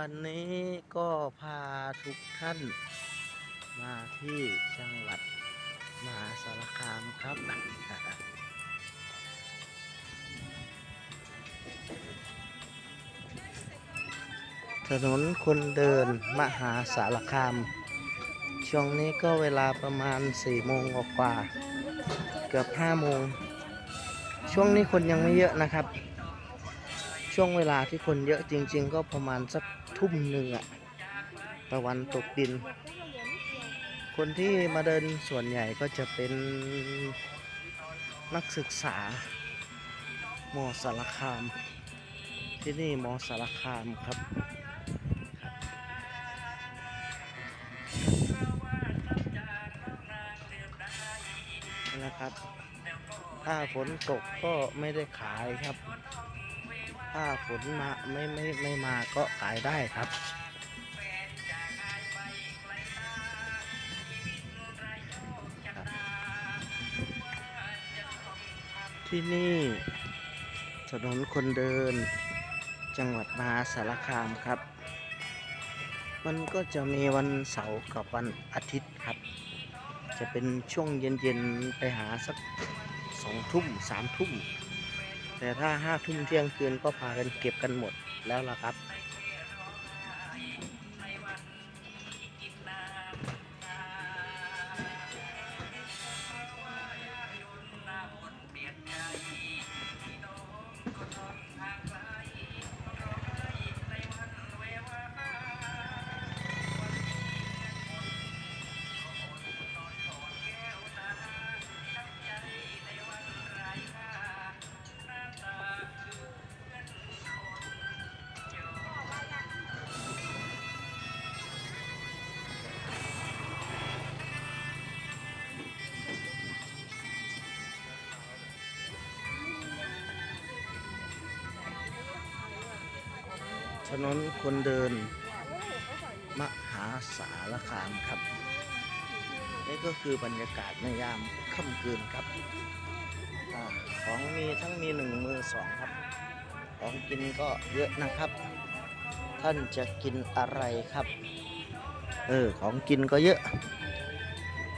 วันนี้ก็พาทุกท่าน มาที่จังหวัดมหาสารคามครับ ถนนคนเดินมหาสารคาม ช่วงนี้ก็เวลาประมาณ4โมงกว่า เกือบ5โมง ช่วงนี้คนยังไม่เยอะนะครับ ช่วงเวลาที่คนเยอะจริง ๆ ก็ประมาณสักทุ่มหนึ่งอะตะวันตกดิน คนที่มาเดินส่วนใหญ่ก็จะเป็นนักศึกษามสารคาม ที่นี่มสารคามครับนะครับ ถ้าฝนตกก็ไม่ได้ขายครับ ถ้าฝนมาไม่ไม่ไม่มาก็ขายได้ครับ ที่นี่ถนนคนเดิน จังหวัดมหาสารคามครับ มันก็จะมีวันเสาร์กับวันอาทิตย์ครับ จะเป็นช่วงเย็นๆ ไปหาสักสองทุ่มสามทุ่ม แต่ถ้าห้าทุ่มเที่ยงคืนก็พากันเก็บกันหมดแล้วล่ะครับ ถนนคนเดิน มหาสารคามครับ นี่ก็คือบรรยากาศในยามค่ำคืนครับอของมีทั้งมีหนึ่งมือสองครับ ของกินก็เยอะนะครับ ท่านจะกินอะไรครับ เออ ของกินก็เยอะ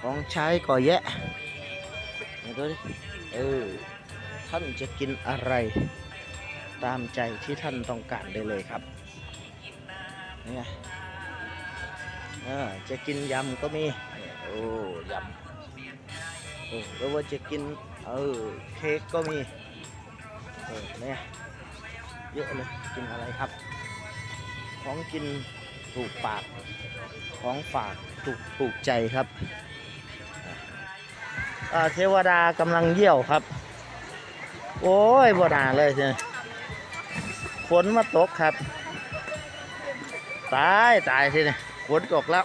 ของใช้ก็แยะเดี๋ยวดูดิเออ ท่านจะกินอะไร ตามใจที่ท่านต้องการได้เลยครับนี่ไงจะกินยำก็มีโอ้ยำโอ้แล้วว่าจะกินเออเค้กก็มีเออเนี่ยเยอะเลยกินอะไรครับ ของกินถูกปาก ของฝากถูกถูกใจครับเทวดากำลังเยี่ยวครับ โอ้ยบ่นาเลยใช่ ฝนมาตกครับ ตาย ตายทีนี่ฝนตกแล้ว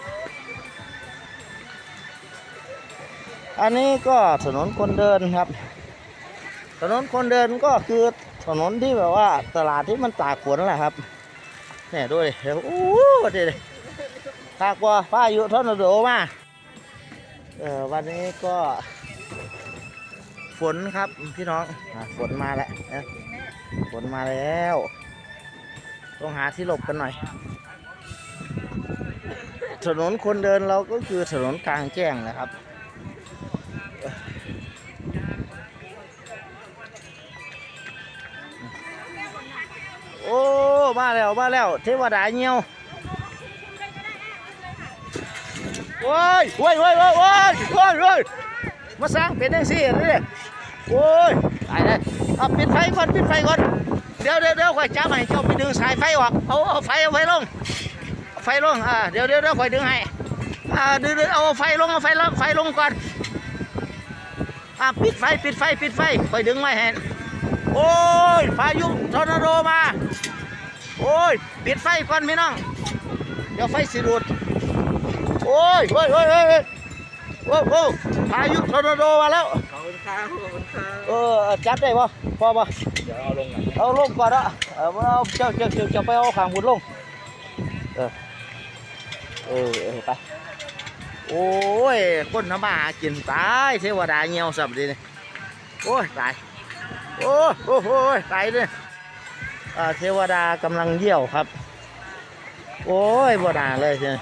อันนี้ก็ถนนคนเดินครับ ถนนคนเดินก็คือถนนที่แบบว่าตลาดที่มันตากฝนแหละครับเนี่ยดูดิเดี๋ยวโอ้ดิดิตากว่าพายุทอนโดมาเออวันนี้ก็ฝนครับพี่น้องฝนมาแล้วฝนมาแล้ว ต้องหาที่หลบกันหน่อย ถนนคนเดินเราก็คือถนนกลางแจ้งนะครับ โอ้ มาแล้ว มาแล้ว เทวดาเงียวโอ้ยโอ้ยโอ้ยโอ้ยโอ้ยโอ้ยโอ้ยมาสร้างเป็นยังสี่เลยโอ้ยตายเลยเอาปิดไฟก่อน ปิดไฟก่อน เดี๋ยวเดี๋ยวเดี๋ยวคอยจับให้เจ้าไปดึงสายไฟออกเอาเอาไฟเอาไฟลงไฟลงอ่าเดี๋ยวเดี๋ยวเดี๋ยวคอยดึงให้อ่าดึงดึงเอาไฟลงเอาไฟลงไฟลงก่อนอ่าปิดไฟปิดไฟปิดไฟคอยดึงไว้ให้โอ้ยพายุทอร์นาโดมาโอ้ยปิดไฟก่อนพี่น้องเดี๋ยวไฟสิรุดโอ้ยโอ้ยโอ้ย โอ้ยโอ้โหพายุทอร์นาโดมาแล้วขอบคุณครับขอบคุณครับเออจับได้ปะพอปะเดี๋ยวเอาลงอะเอาลงก่อนอะเออเอาเจ้าเจ้าเจ้าเจ้าไปเอาขางบุญลงเออเออเออไปโอ้ยคนทำมาหากินตายเทวดาเงียวสับดีนี่โอ้ยตายโอ้โอ้โหตายเลยอ่าเทวดากำลังเยี่ยวครับ โอ้ยบ่ด่าเลยทีนี้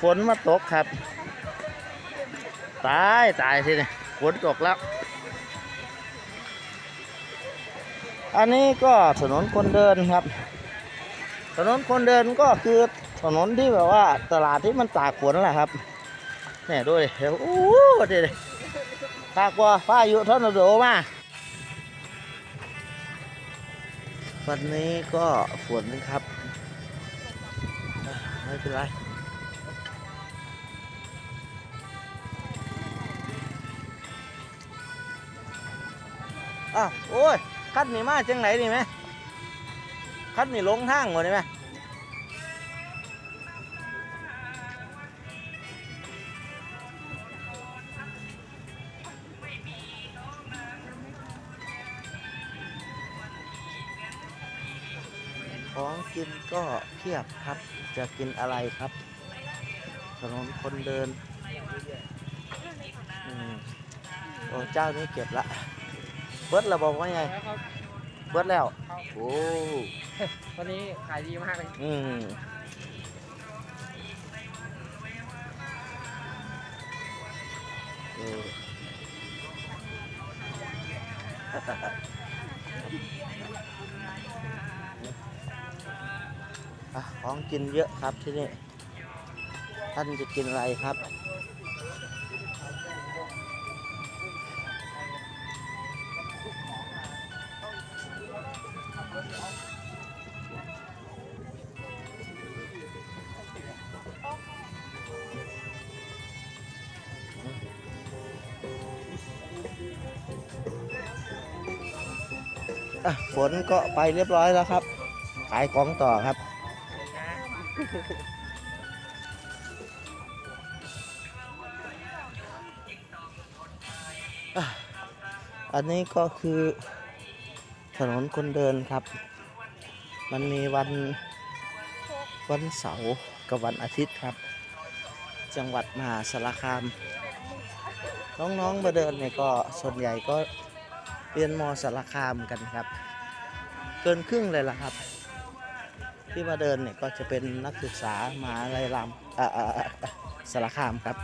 ฝนมาตกครับ ตายตายทีนี้ฝนตกแล้ว อันนี้ก็ถนนคนเดินครับ ถนนคนเดินก็คือถนนที่แบบว่าตลาดที่มันตากฝนแหละครับเนี่ยดูดิเดี๋ยวโอ้โหดิดิตากว่าฟ้าอยู่ทอร์นโดมาวันนี้ก็ฝนครับ ไม่เป็นไร อ้าวโอ้ยคัดนี่มาจังไหนนี่ไหมคัดนี่ลงทางหมดเลยไหมของกินก็เพียบครับ จะกินอะไรครับถนนคนเดินอโอ้เจ้านี้เก็บละ เบิดระบอกว่าไง แล้วครับเบิดแล้วครับโอ้วันนี้ขายดีมากเลยอืมเอออะของกินเยอะครับที่นี่ ท่านจะกินอะไรครับ อะฝนก็ไปเรียบร้อยแล้วครับ ขายของต่อครับ อันนี้ก็คือ ถนนคนเดินครับ มันมีวันวันเสาร์กับวันอาทิตย์ครับ จังหวัดมหาสารคาม น้องๆมาเดินเนี่ยก็ส่วนใหญ่ก็เรียนมสารคามกันครับ เกินครึ่งเลยล่ะครับ ที่มาเดินเนี่ยก็จะเป็นนักศึกษามหาลัยรามอ่าอ่าอ่าสารคามครับ